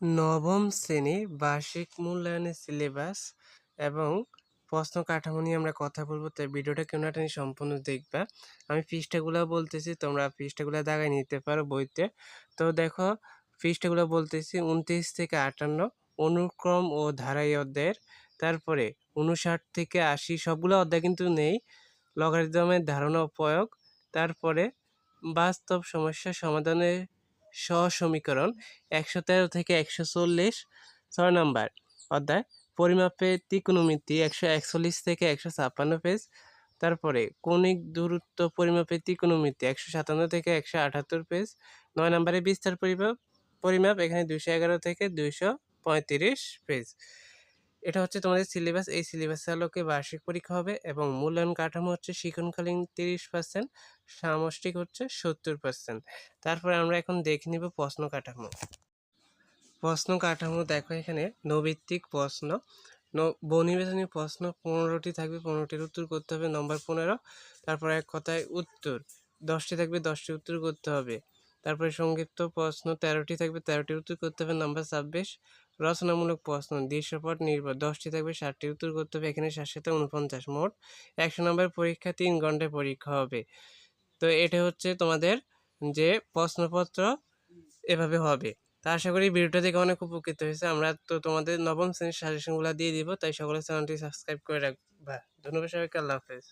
নবম শ্রেণি বার্ষিক মূল্যায়নের সিলেবাস এবং প্রশ্ন কাঠামো নিয়ে আমরা কথা বলব, তাই ভিডিওটা কেউ না সম্পূর্ণ দেখবা। আমি পৃষ্ঠাগুলো বলতেছি, তোমরা পৃষ্ঠাগুলো দাগায় নিতে পারো বইতে। তো দেখো পৃষ্ঠাগুলো বলতেছি, উনত্রিশ থেকে আটান্ন, অনুক্রম ও ধারাই অধ্যায়ের। তারপরে উনষাট থেকে আশি, সবগুলো অধ্যায় কিন্তু নেই। লগারিদমের ধারণা প্রয়োগ। তারপরে বাস্তব সমস্যা সমাধানের সহ-সমীকরণ একশো তেরো থেকে একশো চল্লিশ, ছয় নম্বর অধ্যায় পরিমাপের ত্রিকোণমিতি একশো একচল্লিশ থেকে একশো ছাপ্পান্ন পেজ। তারপরে কৌণিক দূরত্ব পরিমাপের ত্রিকোণমিতি একশো সাতান্ন থেকে একশো আটাত্তর পেজ। নয় নম্বরে বিস্তার পরিমাপ পরিমাপ এখানে দুইশো এগারো থেকে দুইশো পঁয়ত্রিশ পেজ। এটা হচ্ছে তোমাদের সিলেবাস এই সিলেবাসের আলোকে বার্ষিক পরীক্ষা হবে এবং মূল্যায়ন কাঠামো হচ্ছে শিক্ষণকালীন তিরিশ পার্সেন্ট সামষ্টিক হচ্ছে সত্তর পার্সেন্ট তারপরে আমরা এখন দেখে নিব প্রশ্ন কাঠামো। প্রশ্ন কাঠামো দেখো এখানে নৈভিত্তিক প্রশ্ন। বনিবেদনী প্রশ্ন পনেরোটি থাকবে, পনেরোটির উত্তর করতে হবে নম্বর পনেরো। তারপর এক কথায় উত্তর, দশটি থাকবে, দশটি উত্তর করতে হবে। তারপরে সংক্ষিপ্ত প্রশ্ন তেরোটি থাকবে, তেরোটির উত্তর করতে হবে নম্বর ছাব্বিশ। রচনামূলক প্রশ্ন, দৃশ্যপট নির্ভর, দশটি থাকবে ষাটটি উত্তর করতে হবে, এখানে সাত সাথে উনপঞ্চাশ মোট একশো নম্বর পরীক্ষা তিন ঘন্টায় পরীক্ষা হবে। তো এটা হচ্ছে তোমাদের যে প্রশ্নপত্র এভাবে হবে। তা আশা করি ভিডিওটা থেকে অনেক উপকৃত হয়েছে। আমরা তো তোমাদের নবম শ্রেণির সাজেশনগুলো দিয়ে দিব, তাই সকলের চ্যানেলটি সাবস্ক্রাইব করে রাখবা। ধন্যবাদ সবাইকে, আল্লাহ হাফেজ।